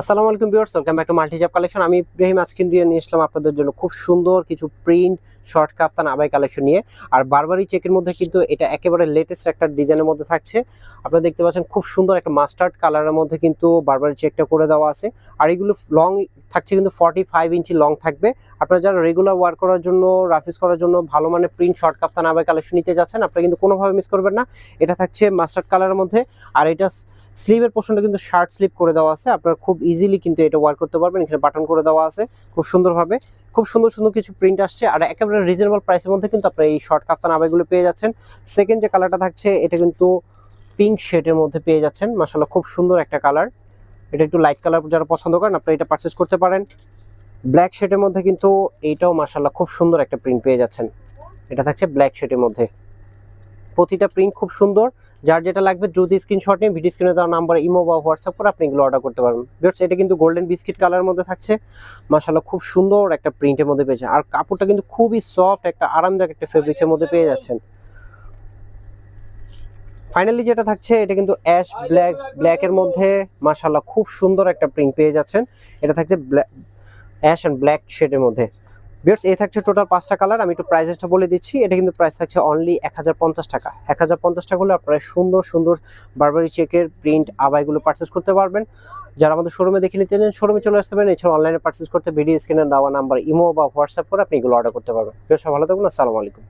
আসসালামু আলাইকুম viewers welcome back to multi job collection আমি ইব্রাহিম আজকে নিয়ে আসলাম আপনাদের জন্য খুব সুন্দর কিছু প্রিন্ট শর্ট কাপ্তান আবাই কালেকশন নিয়ে। আর বারবারই চেকের মধ্যে কিন্তু এটা একেবারে লেটেস্ট একটা ডিজাইনের মধ্যে থাকছে। আপনারা দেখতে পাচ্ছেন খুব সুন্দর একটা মাস্টার্ড কালারের মধ্যে কিন্তু বারবারই চেকটা করে দেওয়া আছে। আর এগুলো লং থাকছে কিন্তু ফর্টি ফাইভ ইঞ্চি লং থাকবে। আপনারা যারা রেগুলার ওয়ার্ক করার জন্য রাফিস করার জন্য ভালো মানে প্রিন্ট শর্ট কাপ্তান আবাই কালেকশন নিতে যাচ্ছেন, আপনারা কিন্তু কোনোভাবে মিস করবেন না। এটা থাকছে মাস্টার্ড কালারের মধ্যে। আর এটা স্লিভের পোর্শনটা কিন্তু শার্ট স্লিভ করে দেওয়া আছে। আপনারা খুব ইজিলি কিন্তু এটা ওয়ার করতে পারবেন। এখানে বাটন করে দেওয়া আছে। খুব সুন্দরভাবে। খুব সুন্দর সুন্দর কিছু প্রিন্ট আসছে। আর একেবারে রিজনেবল প্রাইসের মধ্যে কিন্তু আপনারা এই শর্ট কাফতান আবাইগুলো পেয়ে যাচ্ছেন। সেকেন্ড যে কালারটা থাকছে, এটা কিন্তু পিঙ্ক শেডের মধ্যে পেয়ে যাচ্ছেন। মাসাল্লাহ খুব সুন্দর একটা কালার এটা একটু লাইট কালার যারা পছন্দ করেন, আপনারা এটা পারচেস করতে পারেন। ব্ল্যাক শেডের মধ্যে কিন্তু এইটাও মাসাল্লাহ খুব সুন্দর একটা প্রিন্ট পেয়ে যাচ্ছেন। এটা থাকছে ব্ল্যাক শেডের মধ্যে। প্রতিটা প্রিন্ট খুব সুন্দর। যার যেটা লাগবে দ্রুত স্ক্রিনশট নিয়ে ভিডিও স্ক্রিনে দেওয়া নাম্বার ইমো বা হোয়াটসঅ্যাপ করে আপনি এগুলো অর্ডার করতে পারবেন। বিকজ এটা কিন্তু গোল্ডেন বিস্কিট কালারের মধ্যে থাকছে। মাশাআল্লাহ, খুব সুন্দর একটা প্রিন্টের মধ্যে পেয়েছে আর কাপড়টা কিন্তু খুবই সফট একটা আরামদায়ক একটা ফেব্রিক্সের মধ্যে পেয়ে যাচ্ছেন। ফাইনালি যেটা থাকছে, এটা কিন্তু অ্যাশ ব্ল্যাক ব্ল্যাকের মধ্যে মাশাআল্লাহ, খুব সুন্দর একটা প্রিন্ট পেয়ে যাচ্ছেন। এটা থাকছে অ্যাশ অ্যান্ড ব্ল্যাক শেডের মধ্যে। বিয়ার্স এ থাকছে টোটাল পাঁচটা কালার আমি একটু প্রাইসটা বলে দিচ্ছি। এটা কিন্তু প্রাইস থাকছে অনলি এক হাজার পঞ্চাশ টাকা। এক হাজার পঞ্চাশ টাকা হলে আপনারা সুন্দর সুন্দর বারবারি চেকের প্রিন্ট আবাইগুলো পারচেস করতে পারবেন। যারা আমাদের শোরুমে দেখে নিতে চান শোরুমে চলে আসতে পারেন। এছাড়া অনলাইনে পারচেস করতে ভিডিও স্ক্রিনে দেওয়া নাম্বার ইমো বা হোয়াটসঅ্যাপ করে আপনি এগুলো অর্ডার করতে পারবেন। বেশ ভালো থাকুন, আসসালামু আলাইকুম।